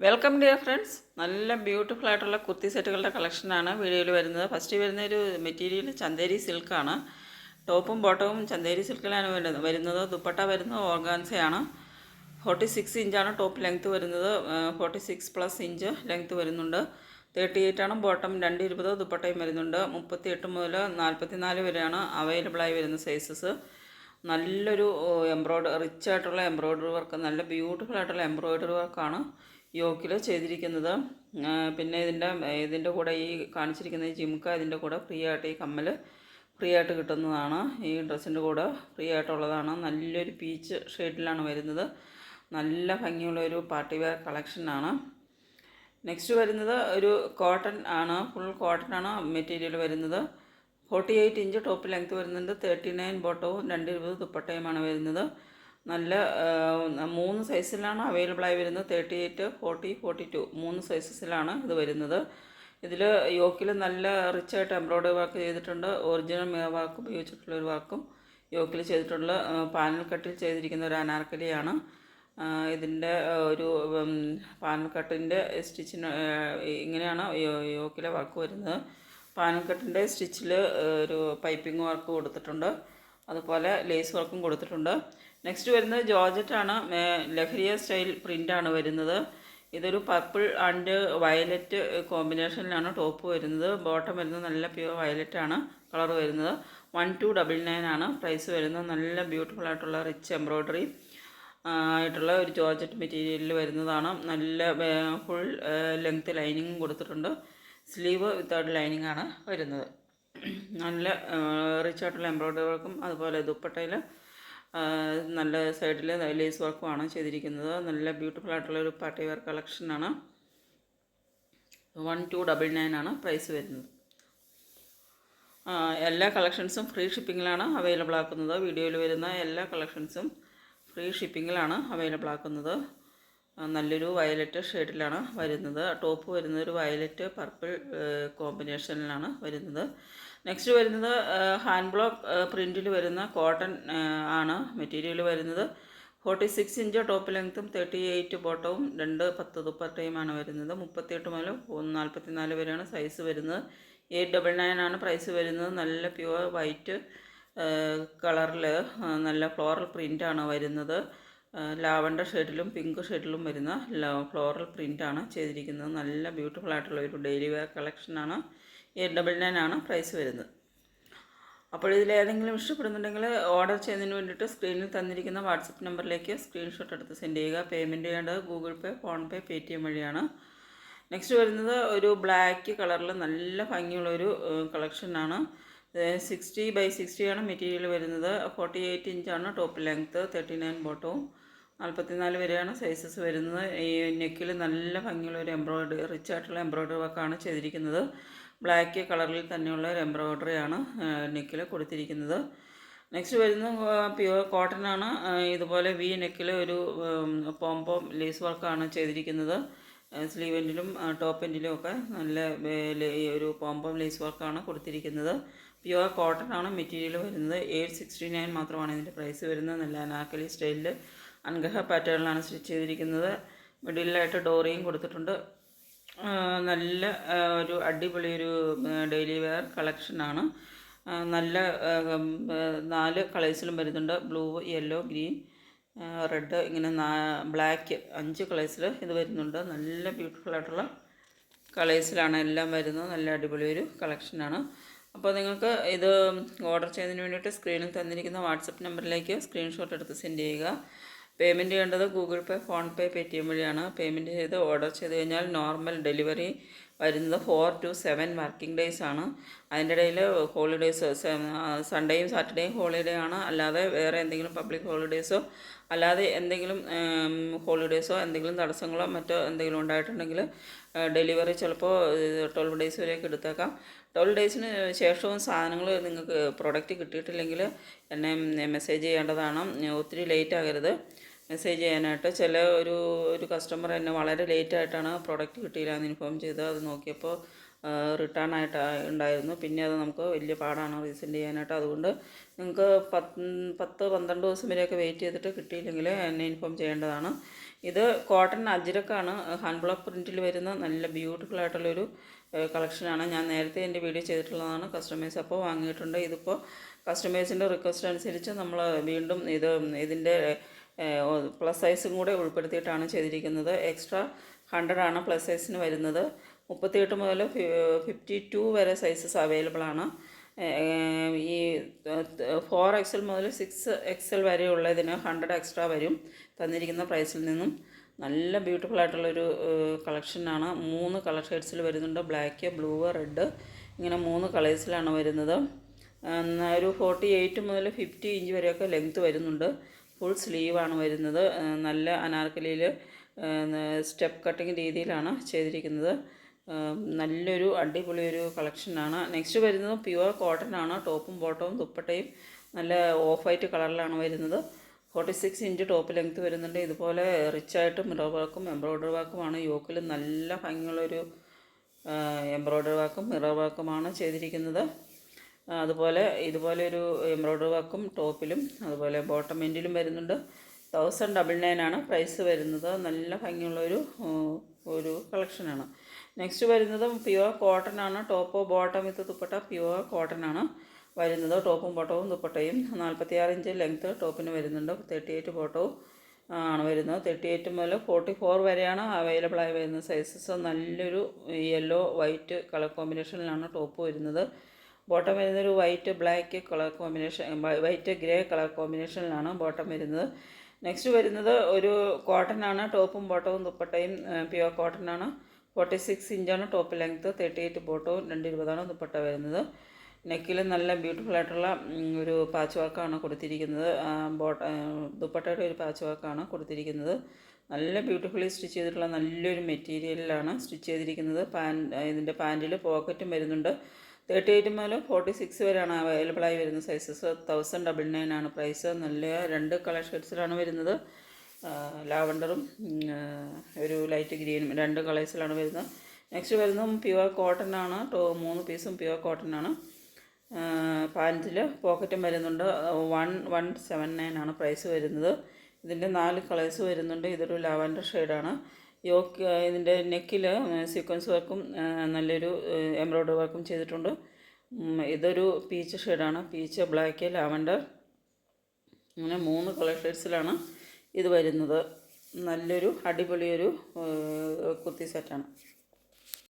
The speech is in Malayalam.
വെൽക്കം ഡിയർ ഫ്രണ്ട്സ് നല്ല ബ്യൂട്ടിഫുൾ ആയിട്ടുള്ള കുർത്തി സെറ്റുകളുടെ കളക്ഷനാണ് വീഡിയോയിൽ വരുന്നത്. ഫസ്റ്റ് വരുന്ന ഒരു മെറ്റീരിയൽ ചന്തേരി സിൽക്കാണ് ടോപ്പും ബോട്ടവും ചന്തേരി സിൽക്കിലാണ് വരുന്നത് വരുന്നത്. ദുപ്പട്ട വരുന്നത് ഓർഗാൻസയാണ് ഫോർട്ടി സിക്സ് ഇഞ്ചാണ് ടോപ്പ് ലെങ്ത്ത് വരുന്നത്. Forty six plus inch length വരുന്നുണ്ട്. തേർട്ടി എയ്റ്റ് ആണ് ബോട്ടം രണ്ട് ഇരുപത് ദുപ്പട്ടയും വരുന്നുണ്ട്. മുപ്പത്തി എട്ട് മുതൽ നാൽപ്പത്തി നാല് വരെയാണ് അവൈലബിളായി വരുന്ന സൈസസ് നല്ലൊരു എംബ്രോയ്ഡറി റിച്ച് ആയിട്ടുള്ള എംബ്രോയ്ഡറി വർക്ക് നല്ല ബ്യൂട്ടിഫുൾ ആയിട്ടുള്ള എംബ്രോയ്ഡറി വർക്കാണ് യോക്കിൽ ചെയ്തിരിക്കുന്നത്. പിന്നെ ഇതിന്റെ ഇതിന്റെ കൂടെ ഈ കാണിച്ചിരിക്കുന്ന ഈ ജിംക്ക ഇതിന്റെ കൂടെ ഫ്രീ ആയിട്ട് ഈ കമ്മൽ ഫ്രീ ആയിട്ട് കിട്ടുന്നതാണ്. ഈ ഡ്രസ്സിന്റെ കൂടെ ഫ്രീ ആയിട്ടുള്ളതാണ് നല്ലൊരു പീച്ച് ഷെയ്ഡിലാണ് വരുന്നത്. നല്ല ഭംഗിയുള്ള ഒരു പാർട്ടി വെയർ കളക്ഷനാണ്. നെക്സ്റ്റ് വരുന്നത് ഒരു കോട്ടൺ ആണ്. ഫുൾ കോട്ടൺ ആണ് മെറ്റീരിയൽ വരുന്നത്. Forty eight inch top length വരുന്നുണ്ട്. തേർട്ടി നയൻ ബോട്ടവും രണ്ട് ഇരുപത് ദുപ്പട്ടയുമാണ് വരുന്നത്. നല്ല മൂന്ന് സൈസിലാണ് അവൈലബിൾ ആയി വരുന്നത്. Thirty eight forty forty two മൂന്ന് സൈസസിലാണ് ഇത് വരുന്നത്. ഇതിൽ യോക്കിൽ നല്ല റിച്ചായിട്ട് എംബ്രോയ്ഡറി വർക്ക് ചെയ്തിട്ടുണ്ട്. ഒറിജിനൽ മിറർ വർക്ക് ഉപയോഗിച്ചിട്ടുള്ള ഒരു വർക്കും യോക്കിൽ ചെയ്തിട്ടുള്ള പാനൽ കട്ടിൽ ചെയ്തിരിക്കുന്ന ഒരു അനാർക്കലിയാണ്. ഇതിന്റെ ഒരു പാനൽ കട്ടിന്റെ സ്റ്റിച്ചിന് ഇങ്ങനെയാണ് യോക്കിലെ വർക്ക് വരുന്നത്. പാനൽ കട്ടിന്റെ സ്റ്റിച്ചിൽ ഒരു പൈപ്പിംഗ് വർക്ക് കൊടുത്തിട്ടുണ്ട്. അതുപോലെ ലേസ് വർക്കും കൊടുത്തിട്ടുണ്ട്. നെക്സ്റ്റ് വരുന്നത് ജോർജറ്റാണ് ലഹരിയ സ്റ്റൈൽ പ്രിന്റാണ് വരുന്നത്. ഇതൊരു പർപ്പിൾ ആൻഡ് വയലറ്റ് കോമ്പിനേഷനിലാണ് ടോപ്പ് വരുന്നത്. ബോട്ടം വരുന്നത് നല്ല പ്യുവർ വയലറ്റ് ആണ്. കളർ വരുന്നത്. വൺ ടു ഡബിൾ നയൻ ആണ്. പ്രൈസ് വരുന്നത് നല്ല ബ്യൂട്ടിഫുൾ ആയിട്ടുള്ള റിച്ച് എംബ്രോയ്ഡറി ആയിട്ടുള്ള ഒരു ജോർജറ്റ് മെറ്റീരിയലിൽ വരുന്നതാണ്. നല്ല ഫുൾ ലെങ്ത് ലൈനിങ്ങും കൊടുത്തിട്ടുണ്ട്. സ്ലീവ് വിത്തൗട്ട് ലൈനിങ് ആണ് വരുന്നത്. നല്ല റിച്ച് ആയിട്ടുള്ള എംബ്രോയ്ഡറി വർക്കും അതുപോലെ ദുപ്പട്ടയിൽ നല്ല സൈഡിൽ ലേസ് വർക്കുമാണ് ചെയ്തിരിക്കുന്നത്. നല്ല ബ്യൂട്ടിഫുൾ ആയിട്ടുള്ള ഒരു പാർട്ടി വെയർ കളക്ഷനാണ് വൺ ടു ഡബിൾ നയൻ ആണ് പ്രൈസ് വരുന്നത്. എല്ലാ കളക്ഷൻസും ഫ്രീ ഷിപ്പിങ്ങിലാണ് അവൈലബിൾ ആക്കുന്നത്. വീഡിയോയിൽ വരുന്ന എല്ലാ കളക്ഷൻസും ഫ്രീ ഷിപ്പിങ്ങിലാണ് അവൈലബിൾ ആക്കുന്നത്. നല്ലൊരു വയലറ്റ് ഷെയ്ഡിലാണ് വരുന്നത്. ടോപ്പ് വരുന്നത് ഒരു വയലറ്റ് പർപ്പിൾ കോമ്പിനേഷനിലാണ് വരുന്നത്. നെക്സ്റ്റ് വരുന്നത് ഹാൻഡ് ബ്ലോക്ക് പ്രിന്റിൽ വരുന്ന കോട്ടൺ ആണ് മെറ്റീരിയൽ വരുന്നത്. ഫോർട്ടി സിക്സ് ഇഞ്ച് ടോപ്പ് ലെങ്ത്തും തേർട്ടി എയ്റ്റ് ബോട്ടവും രണ്ട് പത്ത് ദുപ്പട്ടയുമാണ് വരുന്നത്. മുപ്പത്തിയെട്ട് മുതൽ നാൽപ്പത്തി നാല് വരെയാണ് സൈസ് വരുന്നത്. എയ്റ്റ് ഡബിൾ നയൻ ആണ് പ്രൈസ് വരുന്നത്. നല്ല പ്യുവർ വൈറ്റ് കളറിൽ നല്ല ഫ്ലോറൽ പ്രിന്റാണ് വരുന്നത്. ലാവണ്ടർ ഷെയ്ഡിലും പിങ്ക് ഷെയ്ഡിലും വരുന്ന ഫ്ലോറൽ പ്രിന്റാണ് ചെയ്തിരിക്കുന്നത്. നല്ല ബ്യൂട്ടിഫുൾ ആയിട്ടുള്ള ഒരു ഡെയിലി വെയർ കളക്ഷനാണ് എയ്റ്റ് ഡബിൾ നയൻ ആണ് പ്രൈസ് വരുന്നത്. അപ്പോൾ ഇതിലേതെങ്കിലും ഇഷ്ടപ്പെടുന്നുണ്ടെങ്കിൽ ഓർഡർ ചെയ്യുന്നതിന് വേണ്ടിയിട്ട് സ്ക്രീനിൽ തന്നിരിക്കുന്ന വാട്സപ്പ് നമ്പറിലേക്ക് സ്ക്രീൻഷോട്ട് എടുത്ത് സെൻഡ് ചെയ്യുക. പേയ്മെന്റ് ചെയ്യേണ്ടത് Google pay phone pay T M വഴിയാണ്. നെക്സ്റ്റ് വരുന്നത് ഒരു ബ്ലാക്ക് കളറിൽ നല്ല ഭംഗിയുള്ളൊരു കളക്ഷനാണ് സിക്സ്റ്റി ബൈ സിക്സ്റ്റിയാണ് മെറ്റീരിയൽ വരുന്നത്. ഫോർട്ടി എയ്റ്റ് ഇഞ്ചാണ് ടോപ്പ് ലെങ്ത്ത് തേർട്ടി നയൻ ബോട്ടവും നാൽപ്പത്തിനാല് വരെയാണ് സൈസസ് വരുന്നത്. ഈ നെക്കിൽ നല്ല ഭംഗിയുള്ള ഒരു എംബ്രോയ്ഡറി റിച്ച് ആയിട്ടുള്ള എംബ്രോയ്ഡറി വർക്കാണ് ചെയ്തിരിക്കുന്നത്. ബ്ലാക്ക് കളറിൽ തന്നെയുള്ള ഒരു എംബ്രോയ്ഡറി ആണ് നെക്കിൽ കൊടുത്തിരിക്കുന്നത്. നെക്സ്റ്റ് വരുന്ന പ്യുവർ കോട്ടൺ ആണ്. ഇതുപോലെ വി നെക്കിൽ ഒരു പോംപോം ലേസ് വർക്കാണ് ചെയ്തിരിക്കുന്നത്. സ്ലീവ് എൻഡിലും ടോപ്പ് എൻഡിലും ഒക്കെ നല്ല ഒരു പോംപോം ലേസ് വർക്കാണ് കൊടുത്തിരിക്കുന്നത്. പ്യുവർ കോട്ടൺ ആണ് മെറ്റീരിയൽ വരുന്നത്. എയ്റ്റ് സിക്സ്റ്റി നയൻ മാത്രമാണ് ഇതിന്റെ പ്രൈസ് വരുന്നത്. നല്ല അനാക്കലി സ്റ്റൈലിൽ അൻഗഹ പാറ്റേണിലാണ് സ്റ്റിച്ച് ചെയ്തിരിക്കുന്നത്. മിഡിലായിട്ട് ഡോറിയും കൊടുത്തിട്ടുണ്ട്. നല്ല ഒരു അടിപൊളി ഒരു ഡെയിലി വെയർ കളക്ഷനാണ്. നല്ല നാല് കളേഴ്സിലും വരുന്നുണ്ട്. ബ്ലൂ യെല്ലോ ഗ്രീൻ റെഡ് ഇങ്ങനെ ബ്ലാക്ക് അഞ്ച് കളേഴ്സിൽ ഇത് വരുന്നുണ്ട്. നല്ല ബ്യൂട്ടിഫുൾ ആയിട്ടുള്ള കളേഴ്സിലാണ് എല്ലാം വരുന്നത്. നല്ല അടിപൊളി ഒരു കളക്ഷനാണ്. അപ്പോൾ നിങ്ങൾക്ക് ഇത് ഓർഡർ ചെയ്യുന്നതിന് വേണ്ടിയിട്ട് സ്ക്രീനിൽ തന്നിരിക്കുന്ന വാട്സപ്പ് നമ്പറിലേക്ക് സ്ക്രീൻഷോട്ട് എടുത്ത് സെൻഡ് ചെയ്യുക. പേയ്മെന്റ് ചെയ്യേണ്ടത് Google pay phone pay Paytm വഴിയാണ്. പേയ്മെന്റ് ചെയ്ത് ഓർഡർ ചെയ്ത് കഴിഞ്ഞാൽ നോർമൽ ഡെലിവറി വരുന്നത് four two seven working days ആണ്. അതിന്റെ ഇടയിൽ ഹോളിഡേയ്സ് സൺഡേയും സാറ്റർഡേയും ഹോളിഡേ ആണ്. അല്ലാതെ വേറെ എന്തെങ്കിലും പബ്ലിക് ഹോളിഡേയ്സോ അല്ലാതെ എന്തെങ്കിലും ഹോളിഡേയ്സോ എന്തെങ്കിലും തടസ്സങ്ങളോ മറ്റോ എന്തെങ്കിലും ഉണ്ടായിട്ടുണ്ടെങ്കിൽ ഡെലിവറി ചിലപ്പോൾ ട്വൽവ് ഡേയ്സ് വരെയൊക്കെ എടുത്തേക്കാം. ട്വൽവ് ഡേയ്സിന് ശേഷവും സാധനങ്ങൾ നിങ്ങൾക്ക് പ്രൊഡക്റ്റ് കിട്ടിയിട്ടില്ലെങ്കിൽ എന്നെ മെസ്സേജ് ചെയ്യേണ്ടതാണ്. ഒത്തിരി ലേറ്റ് ആകരുത്. മെസ്സേജ് ചെയ്യാനായിട്ട് ചില ഒരു ഒരു കസ്റ്റമർ എന്നെ വളരെ ലേറ്റ് ആയിട്ടാണ് പ്രോഡക്റ്റ് കിട്ടിയില്ല എന്ന് ഇൻഫോം ചെയ്ത് അത് നോക്കിയപ്പോൾ റിട്ടേൺ ആയിട്ട് ഉണ്ടായിരുന്നു. പിന്നെ അത് നമുക്ക് വലിയ പാടാണ് റീസെൻഡ് ചെയ്യാനായിട്ട്. അതുകൊണ്ട് നിങ്ങൾക്ക് പത്ത് പത്ത് പന്ത്രണ്ട് ദിവസം വരെയൊക്കെ വെയിറ്റ് ചെയ്തിട്ട് കിട്ടിയില്ലെങ്കിൽ എന്നെ ഇൻഫോം ചെയ്യേണ്ടതാണ്. ഇത് കോട്ടൺ അജിരക്കാണ്. ഹാൻഡ് ബ്ലോക്ക് പ്രിന്റിൽ വരുന്ന നല്ല ബ്യൂട്ടിഫുൾ ആയിട്ടുള്ളൊരു കളക്ഷനാണ് ഞാൻ നേരത്തെ എന്റെ വീഡിയോ ചെയ്തിട്ടുള്ളതാണ് കസ്റ്റമേഴ്സ് അപ്പോൾ വാങ്ങിയിട്ടുണ്ട്. ഇതിപ്പോൾ കസ്റ്റമേഴ്സിന്റെ റിക്വസ്റ്റ് അനുസരിച്ച് നമ്മൾ വീണ്ടും ഇത് ഇതിന്റെ പ്ലസ് സൈസും കൂടെ ഉൾപ്പെടുത്തിയിട്ടാണ് ചെയ്തിരിക്കുന്നത്. എക്സ്ട്രാ ഹൺഡ്രഡ് ആണ് പ്ലസ് സൈസിന് വരുന്നത്. മുപ്പത്തിയെട്ട് മുതൽ ഫിഫ്റ്റി ടു വരെ സൈസസ് അവൈലബിൾ ആണ്. ഈ ഫോർ എക്സൽ മുതൽ സിക്സ് എക്സൽ വരെയുള്ളതിന് ഹൺഡ്രഡ് എക്സ്ട്രാ വരും തന്നിരിക്കുന്ന പ്രൈസിൽ നിന്നും. നല്ല ബ്യൂട്ടിഫുൾ ആയിട്ടുള്ളൊരു കളക്ഷനാണ് മൂന്ന് കളർ ഷെയ്ഡ്സിൽ വരുന്നുണ്ട്. ബ്ലാക്ക് ബ്ലൂ റെഡ് ഇങ്ങനെ മൂന്ന് കളേഴ്സിലാണ് വരുന്നത്. ഒരു ഫോർട്ടി എയ്റ്റ് മുതൽ ഫിഫ്റ്റി ഇഞ്ച് വരെയൊക്കെ ലെങ്ത്ത് വരുന്നുണ്ട്. ഫുൾ സ്ലീവാണ് വരുന്നത്. നല്ല അനാർക്കലിയിൽ സ്റ്റെപ്പ് കട്ടിങ് രീതിയിലാണ് ചെയ്തിരിക്കുന്നത്. നല്ലൊരു അടിപൊളി ഒരു കളക്ഷനാണ് നെക്സ്റ്റ് വരുന്നത് പ്യുവർ കോട്ടൺ ആണ്. ടോപ്പും ബോട്ടവും ദുപ്പട്ടയും നല്ല ഓഫ് വൈറ്റ് കളറിലാണ് വരുന്നത്. Forty six inch top length വരുന്നുണ്ട്. ഇതുപോലെ റിച്ചായിട്ട് മിറർ വർക്കും എംബ്രോയ്ഡറി വർക്കുമാണ് യോക്കിൽ നല്ല ഭംഗിയുള്ളൊരു എംബ്രോയ്ഡറി വർക്കും മിറർ വർക്കുമാണ് ചെയ്തിരിക്കുന്നത്. അതുപോലെ ഇതുപോലെ ഒരു എംബ്രോയ്ഡറി വർക്കും ടോപ്പിലും അതുപോലെ ബോട്ടം എൻഡിലും വരുന്നുണ്ട്. തൗസൻഡ് ഡബിൾ നയൻ ആണ് പ്രൈസ് വരുന്നത്. നല്ല ഭംഗിയുള്ളൊരു ഒരു കളക്ഷനാണ് നെക്സ്റ്റ് വരുന്നത് പ്യുവർ കോട്ടൺ ആണ്. ടോപ്പോ bottom with dupatta pure cotton ആണ്. വരുന്നത് ടോപ്പും ബോട്ടവും ദുപ്പട്ടയും. നാൽപ്പത്തിയാറ് ഇഞ്ച് ലെങ്ത്ത് ടോപ്പിന് വരുന്നുണ്ട്. തേർട്ടി എയ്റ്റ് ബോട്ടവും ആണ് വരുന്നത്. തേർട്ടി എയ്റ്റ് മുതൽ ഫോർട്ടി ഫോർ വരെയാണ് അവൈലബിൾ ആയി വരുന്ന സൈസസ് നല്ലൊരു യെല്ലോ വൈറ്റ് കളർ കോമ്പിനേഷനിലാണ് ടോപ്പ് വരുന്നത്. ബോട്ടം വരുന്നത് ഒരു white black colour combination white grey colour കോമ്പിനേഷനിലാണ് bottom വരുന്നത്. നെക്സ്റ്റ് വരുന്നത് ഒരു കോട്ടൺ ആണ് ടോപ്പും ബോട്ടവും ദുപ്പട്ടയും പ്യുവർ കോട്ടൺ ആണ് ഫോർട്ടി സിക്സ് ഇഞ്ചാണ് ടോപ്പ് ലെങ്ത്ത് തേർട്ടി എയ്റ്റ് ബോട്ടവും രണ്ട് ഇരുപതാണ് ദുപ്പട്ട വരുന്നത്. നെക്കിൽ നല്ല ബ്യൂട്ടിഫുൾ ആയിട്ടുള്ള ഒരു പാച്ച് വർക്കാണ് കൊടുത്തിരിക്കുന്നത്. ബോട്ട ദുപ്പട്ടയുടെ ഒരു പാച്ച് വർക്കാണ് കൊടുത്തിരിക്കുന്നത്. നല്ല ബ്യൂട്ടിഫുള്ളി സ്റ്റിച്ച് ചെയ്തിട്ടുള്ള നല്ലൊരു മെറ്റീരിയലിലാണ് സ്റ്റിച്ച് ചെയ്തിരിക്കുന്നത്. പാൻ ഇതിന്റെ പാന്റിൽ പോക്കറ്റും വരുന്നുണ്ട്. തേർട്ടി എയ്റ്റ് മുതൽ ഫോർട്ടി സിക്സ് വരെയാണ് അവൈലബിൾ ആയി വരുന്ന സൈസസ്. തൗസൻഡ് ഡബിൾ നയൻ ആണ് പ്രൈസ് നല്ല രണ്ട് കളർ ഷെയ്ഡ്സിലാണ് വരുന്നത്. ലാവണ്ടറും ഒരു ലൈറ്റ് ഗ്രീനും രണ്ട് കളേഴ്സിലാണ് വരുന്നത്. നെക്സ്റ്റ് വരുന്നത് പ്യുവർ കോട്ടൺ ആണ്. ടോ മൂന്ന് പീസും പ്യുവർ കോട്ടൺ ആണ്. പാന്റിൽ പോക്കറ്റും വരുന്നുണ്ട്. വൺ വൺ സെവൻ നയൻ ആണ് പ്രൈസ് വരുന്നത്. ഇതിന്റെ നാല് കളേഴ്സ് വരുന്നുണ്ട്. ഇതൊരു ലാവൻഡർ ഷെയ്ഡാണ് യോക്ക് ഇതിന്റെ നെക്കിൽ സീക്വൻസ് വർക്കും നല്ലൊരു എംബ്രോയ്ഡറി വർക്കും ചെയ്തിട്ടുണ്ട്. ഇതൊരു പീച്ച് ഷെയ്ഡാണ് പീച്ച് ബ്ലാക്ക് ലാവൻഡർ അങ്ങനെ മൂന്ന് കളർ ഷെയ്ഡ്സിലാണ് ഇത് വരുന്നത്. നല്ലൊരു അടിപൊളിയൊരു കുത്തി സെറ്റാണ്